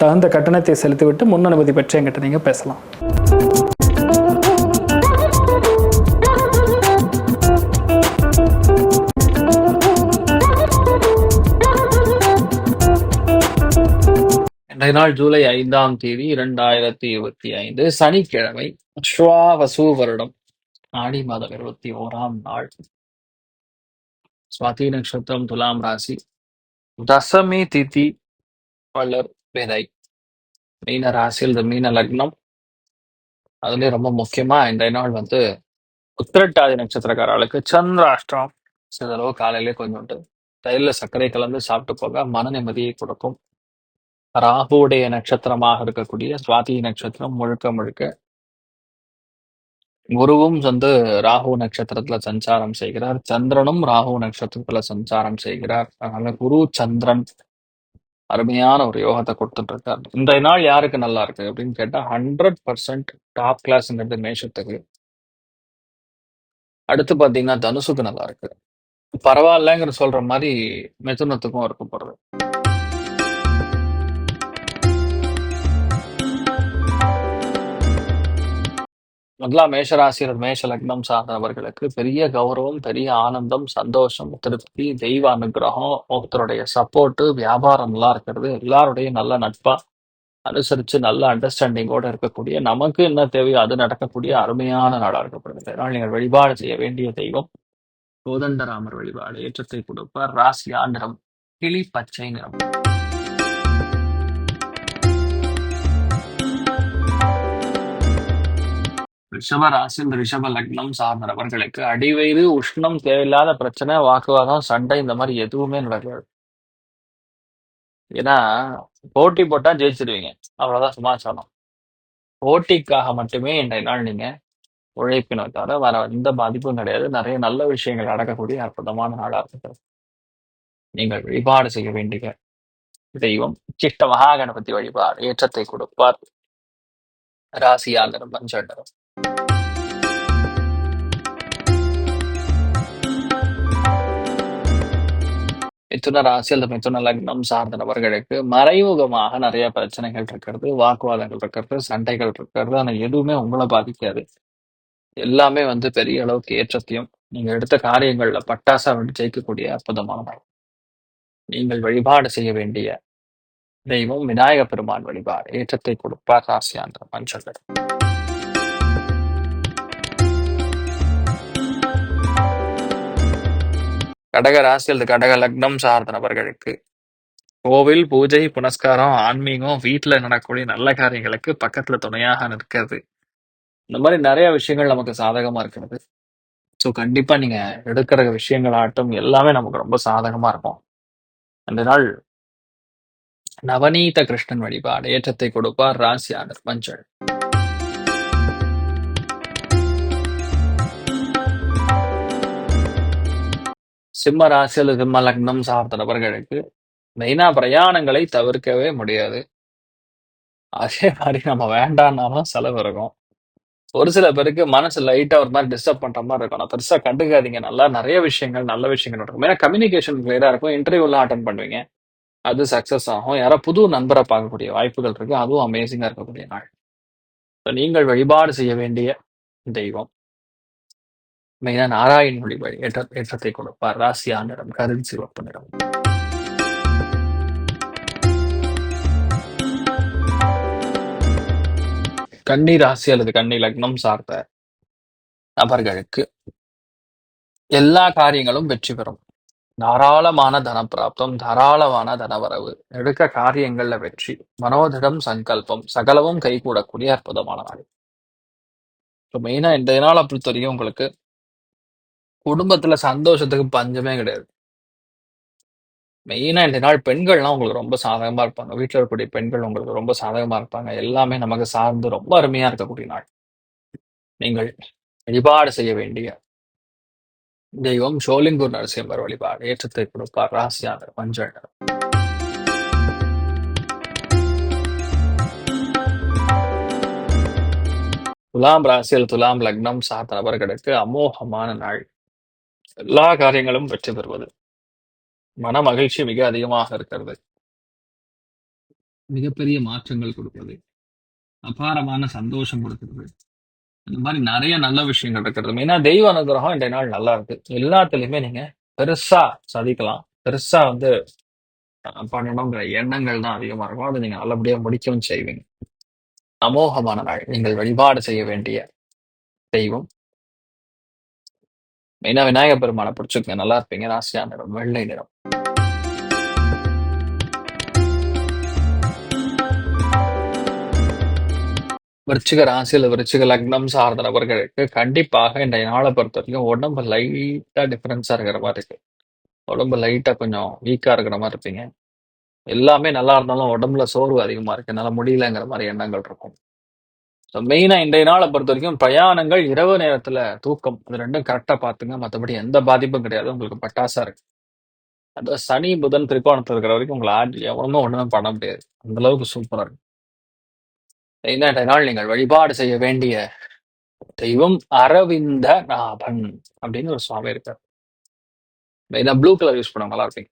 தகுந்த கட்டணத்தை செலுத்திவிட்டு முன் அனுமதி பெற்று என்கிட்ட நீங்கள் பேசலாம். இன்றைய நாள் ஜூலை ஐந்தாம் தேதி இரண்டாயிரத்தி இருபத்தி ஐந்து சனிக்கிழமை அஸ்வாவசு வருடம். ஆடி மாதம் இருபத்தி ஓராம் நாள். சுவாதி நட்சத்திரம் துலாம் ராசி. தசமி திதி. வளர் விதை மீன ராசியில் இந்த மீன லக்னம். அதுலயும் ரொம்ப முக்கியமா இன்றைய நாள் வந்து உத்திரட்டாதி நட்சத்திரக்காரர்களுக்கு சந்திராஷ்டிரம் சிலரவு காலையிலே கொஞ்சோண்டு தயிரில் சர்க்கரை கலந்து சாப்பிட்டு போக மன நிம்மதியை கொடுக்கும். ராகுவுடைய நட்சத்திரமாக இருக்கக்கூடிய சுவாதி நட்சத்திரம் முழுக்க முழுக்க குருவும் வந்து ராகு நட்சத்திரத்துல சஞ்சாரம் செய்கிறார். சந்திரனும் ராகு நட்சத்திரத்துல சஞ்சாரம் செய்கிறார். அதனால குரு சந்திரன் அருமையான ஒரு யோகத்தை கொடுத்துட்டு இருக்காரு இந்த நாள் யாருக்கு நல்லா இருக்கு அப்படின்னு கேட்டா ஹண்ட்ரட் பர்சன்ட் டாப் கிளாஸ்ங்கிறது மேஷத்துக்கு. அடுத்து பாத்தீங்கன்னா தனுசுக்கு நல்லா இருக்கு. பரவாயில்லங்கிற சொல்ற மாதிரி மிதுனத்துக்கும் இருக்க முதலாம் மேஷராசிரியர் மேஷ லக்னம் சார்ந்தவர்களுக்கு பெரிய கௌரவம் பெரிய ஆனந்தம் சந்தோஷம் திருப்தி தெய்வ அனுகிரகம் ஒருத்தருடைய சப்போர்ட்டு வியாபாரம் நல்லா இருக்கிறது. எல்லாருடைய நல்ல நட்பா அனுசரிச்சு நல்ல அண்டர்ஸ்டாண்டிங்கோட இருக்கக்கூடிய நமக்கு என்ன தேவையோ அது நடக்கக்கூடிய அருமையான நாடாக இருக்கப்படுது அதனால் நீங்கள் வழிபாடு செய்ய வேண்டிய தெய்வம். கோதண்டராமர் வழிபாடு ஏற்றத்தை கொடுப்பார். ராசி ஆண்டரம் கிளி பச்சை நிறம். ரிஷப ராசி இந்த ரிஷப லக்னம் சார்ந்த நபர்களுக்கு அடிவயிறு உஷ்ணம் தேவையில்லாத பிரச்சனை வாக்குவாதம் சண்டை இந்த மாதிரி எதுவுமே நடக்காது. ஏன்னா போட்டி போட்டா ஜெயிச்சிருவீங்க. அவ்வளவுதான் சமாச்சாரம். போட்டிக்காக மட்டுமே இன்றைய நாள் நீங்க உழைப்பினை தவிர வேற எந்த பாதிப்பும் கிடையாது. நிறைய நல்ல விஷயங்கள் நடக்கக்கூடிய அற்புதமான நாளா இருக்கிறது நீங்கள் வழிபாடு செய்ய வேண்டிய தெய்வம் சிட்ட மகா கணபதி வழிபாடு ஏற்றத்தை கொடுப்பார். ராசியாளரும் பஞ்சண்டரும் மிதுன ராசி அல்லது மிதுன லக்னம் சார்ந்த நபர்களுக்கு மறைமுகமாக நிறைய பிரச்சனைகள் இருக்கிறது வாக்குவாதங்கள் இருக்கிறது சண்டைகள் இருக்கிறது. ஆனா எதுவுமே உங்களை பாதிக்காது. எல்லாமே வந்து பெரிய அளவுக்கு ஏற்றத்தையும் நீங்க எடுத்த காரியங்கள்ல பட்டாசா வந்து ஜெயிக்கக்கூடிய அற்புதமான நீங்கள் வழிபாடு செய்ய வேண்டிய தெய்வம் விநாயக பெருமான் வழிபாடு. ஏற்றத்தை கொடுப்பார் ராசியான்ற மஞ்சள். கடக ராசி அல்லது கடக லக்னம் சார்ந்த நபர்களுக்கு. கோவில் பூஜை புனஸ்காரம் ஆன்மீகம் வீட்டுல நடக்கக்கூடிய நல்ல காரியங்களுக்கு பக்கத்துல துணையாக நிற்கிறது. இந்த மாதிரி நிறைய விஷயங்கள் நமக்கு சாதகமா இருக்கிறது. ஸோ கண்டிப்பா நீங்க எடுக்கிற விஷயங்கள் ஆகட்டும் எல்லாமே நமக்கு ரொம்ப சாதகமா இருக்கும். அந்த நாள் நவநீத கிருஷ்ணன் வழிபாடு ஏற்றத்தை கொடுப்பார் ராசியாளர் மஞ்சள். சிம்ம ராசி அல்லது சிம்ம லக்னம் சார்ந்த நபர்களுக்கு மெயினா பிரயாணங்களை தவிர்க்கவே முடியாது. அதே மாதிரி நம்ம வேண்டாம்னாலும் செலவு இருக்கும். ஒரு சில பேருக்கு மனசு லைட்டா ஒரு மாதிரி டிஸ்டர்ப் பண்ற மாதிரி இருக்கும். நான் பெருசா கண்டுக்காதீங்க. நல்லா நிறைய விஷயங்கள் நல்ல விஷயங்கள் நடக்கும். ஏன்னா கம்யூனிகேஷன் கிளியரா இருக்கும். இன்டர்வியூலாம் அட்டன் பண்ணுவீங்க. அது சக்சஸ் ஆகும். யாரோ புது நண்பரை பார்க்கக்கூடிய வாய்ப்புகள் இருக்கு. அதுவும் அமேசிங்கா இருக்கக்கூடிய நாள். So, நீங்கள் வழிபாடு செய்ய வேண்டிய தெய்வம். மெயினா நாராயண் வழிபாடு ஏற்ற ஏற்றத்தை கொடுப்பார். ராசியா நிறம் கருண் சிவப்பு நிறம். கன்னி ராசி அல்லது கன்னி லக்னம் சார்ந்த நபர்களுக்கு எல்லா காரியங்களும் வெற்றி பெறும். தாராளமான தனப்பிராப்தம் தாராளமான தனவரவு எடுக்க காரியங்கள்ல வெற்றி மனோதிடம் சங்கல்பம் சகலவும் கைகூடக்கூடிய அற்புதமான நாள். இப்போ மெயினா இந்த நாளை பொறுத்த வரைக்கும் உங்களுக்கு? குடும்பத்துல சந்தோஷத்துக்கு பஞ்சமே கிடையாது. மெயினா இந்த நாள் பெண்கள்லாம் உங்களுக்கு ரொம்ப சாதகமா இருப்பாங்க. வீட்டில் இருக்கக்கூடிய பெண்கள் உங்களுக்கு ரொம்ப சாதகமா இருப்பாங்க. எல்லாமே நமக்கு சார்ந்து ரொம்ப அருமையா இருக்கக்கூடிய நாள். நீங்கள் வழிபாடு செய்ய வேண்டிய தெய்வம் ஷோலிங்கூர் நரசிம்மர் வழிபாடு. ஏற்றத்தை கொடுப்பார் ராசியாளர் மஞ்சள். நிறம். துலாம் ராசியில் துலாம் லக்னம் சார்ந்த நபர்களுக்கு அமோகமான நாள். எல்லா காரியங்களும் வெற்றி பெறுவது. மன மகிழ்ச்சி மிக அதிகமாக இருக்கிறது. மிகப்பெரிய மாற்றங்கள் கொடுப்பது. அபாரமான சந்தோஷம் கொடுக்கிறது. இந்த மாதிரி நிறைய நல்ல விஷயங்கள் இருக்கிறது. ஏன்னா தெய்வ அனுகிரகம் இன்றைய நாள் நல்லா இருக்கு. எல்லாத்துலயுமே நீங்க பெருசா சாதிக்கலாம். பெருசா வந்து அஹ், பண்ணணுங்கிற எண்ணங்கள் தான் அதிகமா இருக்கும். அதை நீங்க நல்லபடியா முடிக்கவும் செய்வீங்க. அமோகமான நாள். நீங்கள் வழிபாடு செய்ய வேண்டிய தெய்வம். மெயினா விநாயகர் பெருமானை பிடிச்சிருக்கீங்க நல்லா இருப்பீங்க. ராசியா நிறம் வெள்ளை நிறம். விருச்சிக ராசியில் விருச்சிக லக்னம் சார்ந்த நபர்களுக்கு கண்டிப்பாக இன்றைய நாளை பொறுத்த வரைக்கும் உடம்பு லைட்டா டிஃப்ரென்ஸாக இருக்கிற மாதிரி இருக்கு. உடம்பு லைட்டா கொஞ்சம் வீக்கா இருக்கிற மாதிரி இருப்பீங்க. எல்லாமே நல்லா இருந்தாலும் உடம்புல சோர்வு அதிகமா இருக்கு என்னால் முடியலங்கிற மாதிரி எண்ணங்கள் இருக்கும். ஸோ மெயினா இன்றைய நாளை பொறுத்த வரைக்கும் பிரயாணங்கள் இரவு நேரத்துல தூக்கம் இது ரெண்டும் கரெக்டா பாத்துங்க மற்றபடி எந்த பாதிப்பும் கிடையாது. உங்களுக்கு பட்டாசா இருக்கு. அது சனி புதன் திரிகோணத்துல இருக்கிற வரைக்கும் உங்களை ஆட்சி எவனுமே ஒண்ணுமே பண்ண முடியாது. அந்த அளவுக்கு சூப்பரா இருக்கு. மெயினா இன்றைய நாள் நீங்கள் வழிபாடு செய்ய வேண்டிய தெய்வம் அரவிந்த நாபன் அப்படின்னு ஒரு சுவாமி இருக்கார். மெயினா ப்ளூ கலர் யூஸ் பண்ணுவாங்க நல்லா இருப்பீங்க.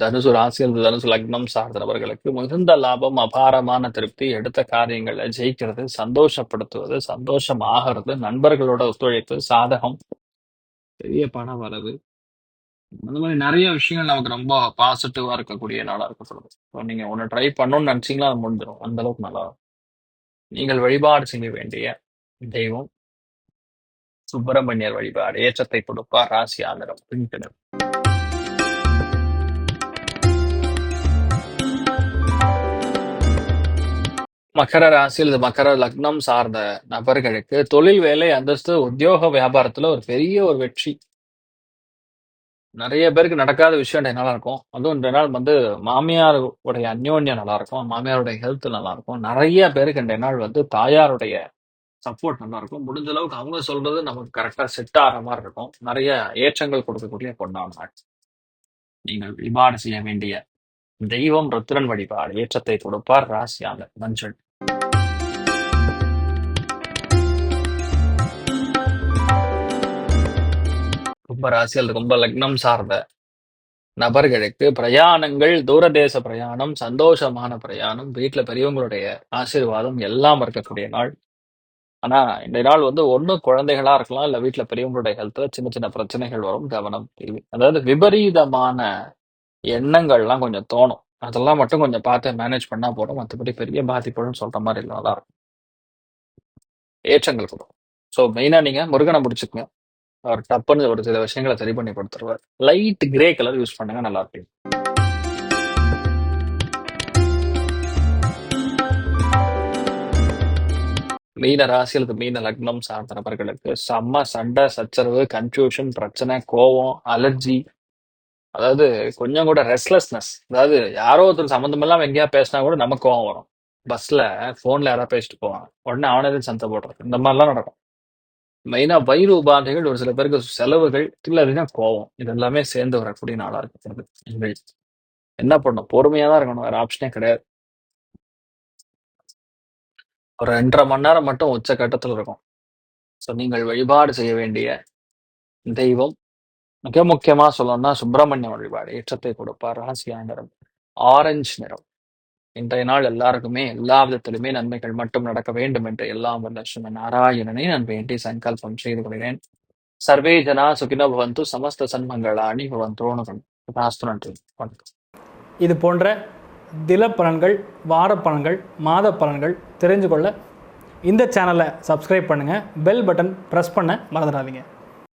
தனுசு ராசியில் தனுசு லக்னம் சார்ந்த நபர்களுக்கு மிகுந்த லாபம் அபாரமான திருப்தி எடுத்த காரியங்களை ஜெயிக்கிறது சந்தோஷப்படுத்துவது சந்தோஷம் ஆகிறது நண்பர்களோட ஒத்துழைப்பு சாதகம் பெரிய பண வரவு. அந்த மாதிரி நிறைய விஷயங்கள் நமக்கு ரொம்ப பாசிட்டிவா இருக்கக்கூடிய நாளா சொல்லுங்க. இப்போ நீங்க ஒன்று ட்ரை பண்ணணும்னு நினைச்சீங்களா அது முடிஞ்சிடும் அந்த அளவுக்கு நல்லா இருக்கும். நீங்கள் வழிபாடு செய்ய வேண்டிய தெய்வம் சுப்பிரமணியர் வழிபாடு ஏற்றத்தை கொடுப்பார் ராசி ஆதரம் பிங்க் மகர ராசி அல்லது மகர லக்னம் சார்ந்த நபர்களுக்கு தொழில் வேலை அந்தஸ்து உத்தியோக வியாபாரத்துல ஒரு பெரிய ஒரு வெற்றி. நிறைய பேருக்கு நடக்காத விஷயம் நல்லா இருக்கும்? அதுவும் இந்த நாள் வந்து மாமியார் உடைய அந்யோன்யம் நல்லா இருக்கும் மாமியாருடைய ஹெல்த் நல்லா இருக்கும். நிறைய பேருக்கு இந்த நாள் வந்து தாயாருடைய சப்போர்ட் நல்லா இருக்கும். முடிஞ்ச அளவுக்கு அவங்க சொல்றது நமக்கு கரெக்டா செட் ஆகிற மாதிரி இருக்கும். நிறைய ஏற்றங்கள் கொடுக்கக்கூடிய பொண்ணான நாள். நீங்கள் வழிபாடு செய்ய வேண்டிய தெய்வம் ருத்ரன் வழிபாடு ஏற்றத்தை கொடுப்பார் ராசியாக மஞ்சள். ரொம்ப ராசியில் ரொம்ப லக்னம் சார்ந்த நபர்களுக்கு பிரயாணங்கள் தூரதேச பிரயாணம் சந்தோஷமான பிரயாணம் வீட்டில் பெரியவங்களுடைய ஆசீர்வாதம் எல்லாம் இருக்கக்கூடிய நாள். ஆனா இந்த நாள் வந்து ஒண்ணு குழந்தைகளா இருக்கலாம் இல்ல வீட்டுல பெரியவங்களுடைய ஹெல்த்ல சின்ன சின்ன பிரச்சனைகள் வரும் கவனம் தேவை. அதாவது விபரீதமான எண்ணங்கள்லாம் கொஞ்சம் தோணும். அதெல்லாம் மட்டும் கொஞ்சம் பார்த்து மேனேஜ் பண்ணா போதும். மற்றபடி பெரிய பாதிப்புன்னு சொல்ற மாதிரி இல்லை இருக்கும். ஏற்றங்கள் கொடுக்கும். ஸோ மெயினா நீங்க முருகனை முடிச்சுக்கங்க. அவர் டப்புன்னு ஒரு சில விஷயங்களை சரி பண்ணி கொடுத்துருவார். லைட் கிரே கலர் யூஸ் பண்ணுங்க நல்லா இருக்கும். மீன ராசிகளுக்கு மீன லக்னம் சார்ந்த நபர்களுக்கு செம்ம சண்டை சச்சரவு கன்ஃபியூஷன் பிரச்சனை கோவம் அலர்ஜி அதாவது கொஞ்சம் கூட ரெஸ்ட்லெஸ்னஸ் அதாவது யாரோ ஒருத்தர் சம்மந்தம் இல்லாம எங்கேயா பேசினா கூட நமக்கு கோவம் வரும். பஸ்ல போன்ல யாராவது பேசிட்டு போவாங்க. உடனே அவனே சந்தை போடுறது. இந்த மாதிரிலாம் நடக்கும். மெயினா வயிறு உபாதைகள் ஒரு சில பேருக்கு செலவுகள் இல்லை அப்படின்னா கோவம் இது எல்லாமே சேர்ந்து வரக்கூடிய நாளா இருக்கு என்ன பண்ணணும்? பொறுமையாக தான் இருக்கணும். வேற ஆப்ஷனே கிடையாது. ஒரு ரெண்டரை மணி நேரம் மட்டும் உச்ச கட்டத்தில் இருக்கும் ஸோ நீங்கள் வழிபாடு செய்ய வேண்டிய தெய்வம் மிக முக்கியமாக சொல்லணும்னா சுப்பிரமணிய வழிபாடு. ஏற்றத்தை கொடுப்பார். ராசியா நிறம் ஆரஞ்சு நிறம். இன்றைய நாள் எல்லாருக்குமே எல்லா விதத்திலுமே நன்மைகள் மட்டும் நடக்க வேண்டும் என்று எல்லாம் வல்ல ஸ்ரீமன் நாராயணனை நான் வேண்டி சங்கல்பம் செய்து கொள்கிறேன். சர்வே ஜனா சுகினோ பவந்து சமஸ்த சன்மங்களாணி பவந்தோணுகம் தாஸ்து நன்றி. வணக்கம். இது போன்ற தில பலன்கள் வார பலன்கள் மாத பலன்கள் தெரிஞ்சு கொள்ள இந்த சேனலை சப்ஸ்கிரைப் பண்ணுங்கள் பெல் பட்டன் ப்ரெஸ் பண்ண மறந்துடாதீங்க.